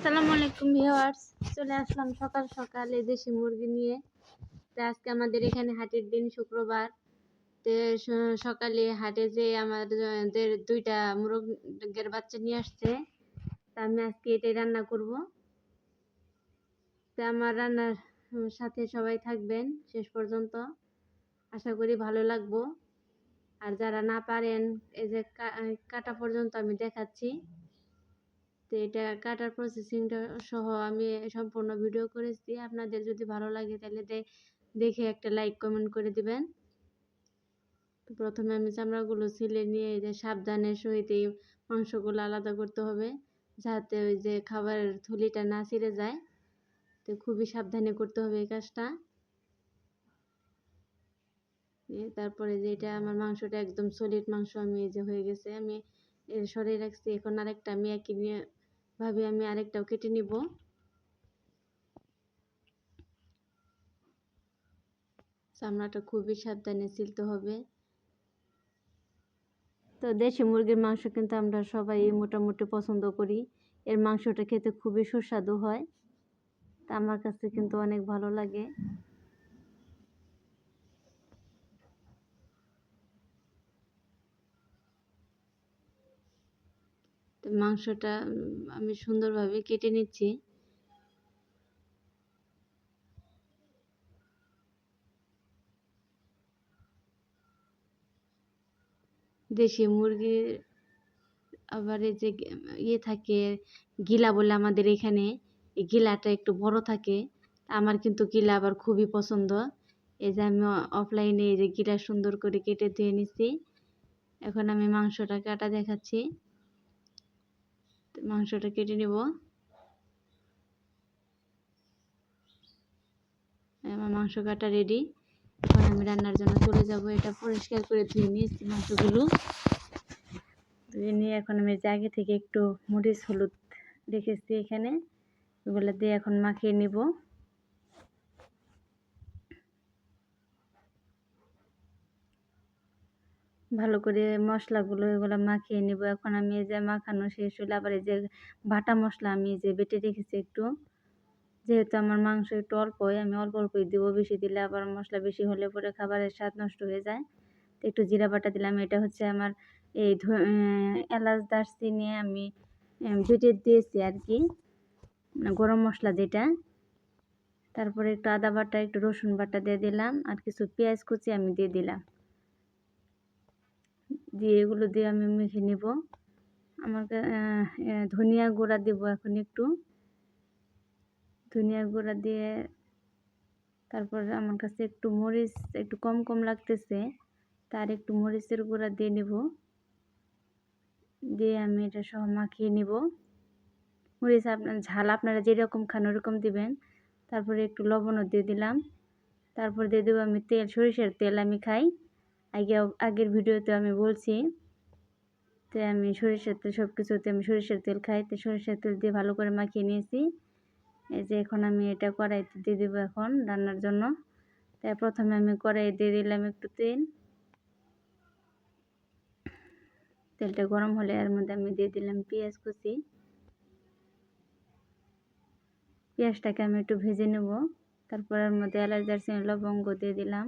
আসসালামু আলাইকুম ভিউয়ার্স। চলে আসলাম সকাল সকাল এই দেশি মুরগি নিয়ে। তো আজকে আমাদের এখানে হাটের দিন শুক্রবার। তো সকালে হাটে যে আমাদের দুইটা মুরগের বাচ্চা নিয়ে আসছে, তা আমি আজকে এটাই রান্না করব। তো আমার রান্নার সাথে সবাই থাকবেন শেষ পর্যন্ত। আশা করি ভালো লাগবো। আর যারা না পারেন, এই যে কাটা পর্যন্ত আমি দেখাচ্ছি। তো এটা কাটার প্রসেসিংটা সহ আমি সম্পূর্ণ ভিডিও করেছি। আপনাদের যদি ভালো লাগে তাহলে দেখে একটা লাইক কমেন্ট করে দিবেন। প্রথমে আমি চামড়াগুলো ছিলে নিয়ে এই যে সাবধানের সহিত এই মাংসগুলো আলাদা করতে হবে, যাতে ওই যে খাবারের থলিটা না ছিঁড়ে যায়। তো খুবই সাবধানে করতে হবে এই কাজটা। তারপরে যে এটা আমার মাংসটা একদম সলিড মাংস আমি এই যে হয়ে গেছে, আমি সরিয়ে রাখছি। এখন আরেকটা আমি একই নিয়ে ভাবে, আমি আরেকটাও কেটে নিব। চামড়াটা খুবই সাবধানে ছিলতে হবে। তো দেশি মুরগির মাংস কিন্তু আমরা সবাই মোটামুটি পছন্দ করি। এর মাংসটা খেতে খুবই সুস্বাদু হয়। তা আমার কাছে কিন্তু অনেক ভালো লাগে। মাংসটা আমি সুন্দরভাবে কেটে নিচ্ছি। দেশি মুরগির আবার এই যে ইয়ে থাকে, গিলা বলে আমাদের এখানে, এই গিলাটা একটু বড় থাকে। আমার কিন্তু গিলা আবার খুবই পছন্দ। এই যে আমি অফলাইনে এই যে গিলা সুন্দর করে কেটে ধুয়ে নিচ্ছি। এখন আমি মাংসটা কাটা দেখাচ্ছি। মাংসটা কেটে নেব। আমার মাংস কাটা রেডি এখন আমি রান্নার জন্য চলে যাব। এটা পরিষ্কার করে ধুয়ে নিয়েছি মাংসগুলো। ধুয়ে নিয়ে এখন আমি আগে থেকে একটু মরিচ, হলুদ রেখেছি এখানে। ওগুলো দিয়ে এখন মাখিয়ে নিব। ভালো করে মশলাগুলো এগুলো মাখিয়ে নিব। এখন আমি এই যে মাখানো শেষ হলে আবার এই যে বাটা মশলা আমি যে বেটে রেখেছি একটু। যেহেতু আমার মাংস একটু অল্পই, আমি অল্প অল্পই দিব, বেশি দিলে আবার মশলা বেশি হলে পরে খাবারের স্বাদ নষ্ট হয়ে যায়। তো একটু জিরা বাটা দিলাম, এটা হচ্ছে আমার এই এলাচ, দারচিনি আমি বেটে দিয়েছি আর কি মানে গরম মশলা যেটা। তারপরে একটু আদা বাটা, একটু রসুন বাটা দিয়ে দিলাম, আর কিছু পেঁয়াজ কুচি আমি দিয়ে দিলাম। দিয়ে এগুলো দিয়ে আমি মেখে নেব। আমার ধনিয়া গুঁড়া দেবো এখন একটু। ধনিয়া গুঁড়া দিয়ে তারপর আমার কাছে একটু মরিচ, একটু কম কম লাগতেছে, তার একটু মরিচের গুঁড়া দিয়ে নেব। দিয়ে আমি এটা সহ মাখিয়ে নিব। মরিচ আপনার ঝাল আপনারা যেরকম খান ওরকম দিবেন। তারপরে একটু লবণও দিয়ে দিলাম। তারপর দিয়ে দেবো আমি তেল, সরিষার তেল আমি খাই। আগে, আগের ভিডিওতে আমি বলছি তো আমি সরিষার তেল সব কিছুতে আমি সরিষার তেল খাই। তো সরিষার তেল দিয়ে ভালো করে মাখিয়ে নিয়েছি। এই যে এখন আমি এটা কড়াইতে দিয়ে দেবো এখন রান্নার জন্য। তাই প্রথমে আমি কড়াই দিয়ে দিলাম একটু তেল। তেলটা গরম হলে এর মধ্যে আমি দিয়ে দিলাম পেঁয়াজ কুচি। পেঁয়াজটাকে আমি একটু ভেজে নেব। তারপর এর মধ্যে এলাচ, দারচিনি, লবঙ্গ দিয়ে দিলাম।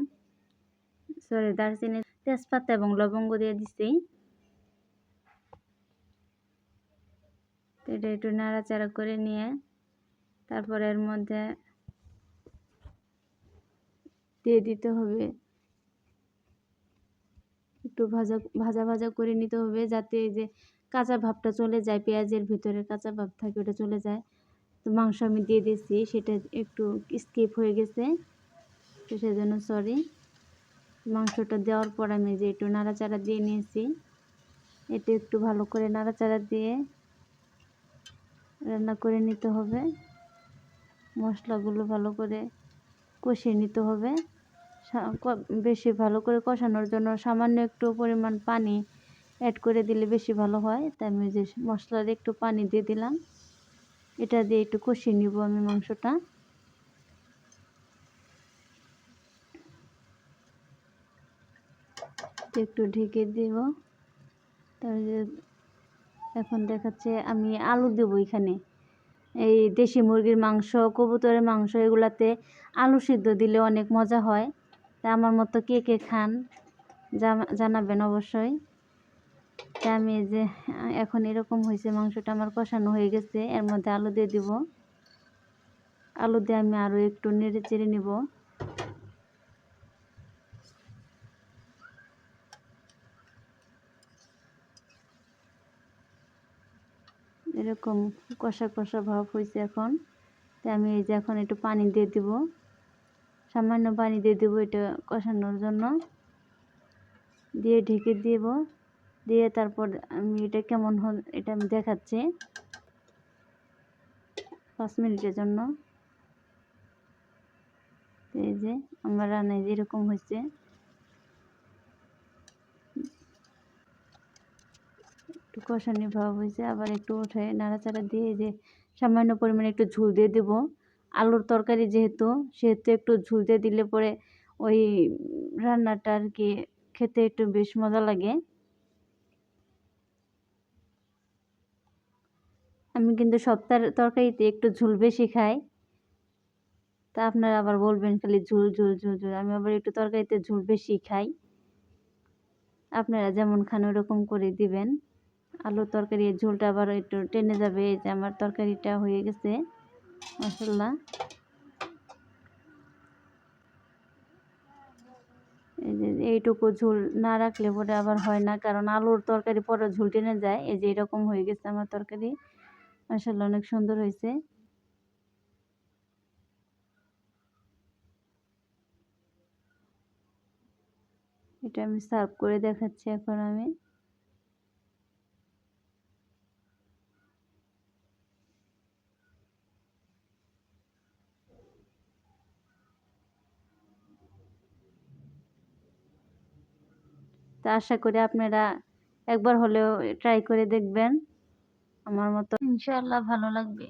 সরি দারচিনি তেজপাতা এবং লবঙ্গ দিয়ে দিছি। এটা একটু নাড়াচাড়া করে নিয়ে, তারপর এর মধ্যে দিয়ে দিতে হবে। একটু ভাজা ভাজা ভাজা করে নিতে হবে যাতে এই যে কাঁচা ভাবটা চলে যায়, পেঁয়াজের ভিতরে কাঁচা ভাব থাকে ওটা চলে যায়। তো মাংস আমি দিয়ে দিয়েছি, সেটা একটু স্কিপ হয়ে গেছে, তো সেজন্য সরি মাংসটা দেওয়ার পর আমি যে একটু নাড়াচাড়া দিয়ে নিয়েছি এটা একটু ভালো করে নাড়াচাড়া দিয়ে রান্না করে নিতে হবে। মশলাগুলো ভালো করে কষিয়ে নিতে হবে। বেশি ভালো করে কষানোর জন্য সামান্য একটু পরিমাণ পানি অ্যাড করে দিলে বেশি ভালো হয়। তাই আমি যে মশলার একটু পানি দিয়ে দিলাম, এটা দিয়ে একটু কষিয়ে নিব আমি মাংসটা। তো একটু ঢেকে দেব। তারপরে এখন দেখাচ্ছে আমি আলু দেবো এখানে। এই দেশি মুরগির মাংস, কবুতরের মাংস এগুলাতে আলু সিদ্ধ দিলে অনেক মজা হয়। তা আমার মতো কে কে খান জানা- জানাবেন অবশ্যই। তা আমি যে, এখন এরকম হয়েছে মাংসটা আমার কষানো হয়ে গেছে, এর মধ্যে আলু দিয়ে দিব। আলু দিয়ে আমি আরও একটু নেড়ে চেড়ে নিব। এরকম কষা কষা ভাব হয়েছে এখন। তাই আমি এই যে এখন একটু পানি দিয়ে দিব। সামান্য পানি দিয়ে দেবো এটা কষানোর জন্য। দিয়ে ঢেকে দিব। দিয়ে তারপর আমি এটা কেমন হল এটা আমি দেখাচ্ছি পাঁচ মিনিটের জন্য। এই যে আমার রান্নায় যেরকম হয়েছে। কষানি ভাব হয়েছে। আবার একটু উঠে নাড়াচাড়া দিয়ে যে সামান্য পরিমাণে একটু ঝুল দিয়ে দেবো। আলুর তরকারি যেহেতু, সেহেতু একটু ঝুল দিয়ে দিলে পরে ওই রান্নাটা আর কি খেতে একটু বেশ মজা লাগে। আমি কিন্তু সব তার- তরকারিতে একটু ঝুল বেশি খাই। তা আপনারা আবার বলবেন খালি ঝুল ঝুল ঝুল ঝুল। আমি আবার একটু তরকারিতে ঝুল বেশি খাই। আপনারা যেমন খান ওরকম করে দিবেন। আলুর তরকারি ঝোলটা আবার একটু টেনে যাবে, এই যে আমার তরকারিটা হয়ে গেছে মশলা এইটুকু ঝোল না রাখলে পরে আবার হয় না, কারণ আলুর তরকারি পরে ঝোল টেনে যায়, এই যে এরকম হয়ে গেছে আমার তরকারি মাসাল্লাহ অনেক সুন্দর হয়েছে। এটা আমি সার্ভ করে দেখাচ্ছি এখন আমি। তা আশা করি আপনারা একবার হলেও ট্রাই করে দেখবেন। আমার মতো ইনশাল্লাহ ভালো লাগবে।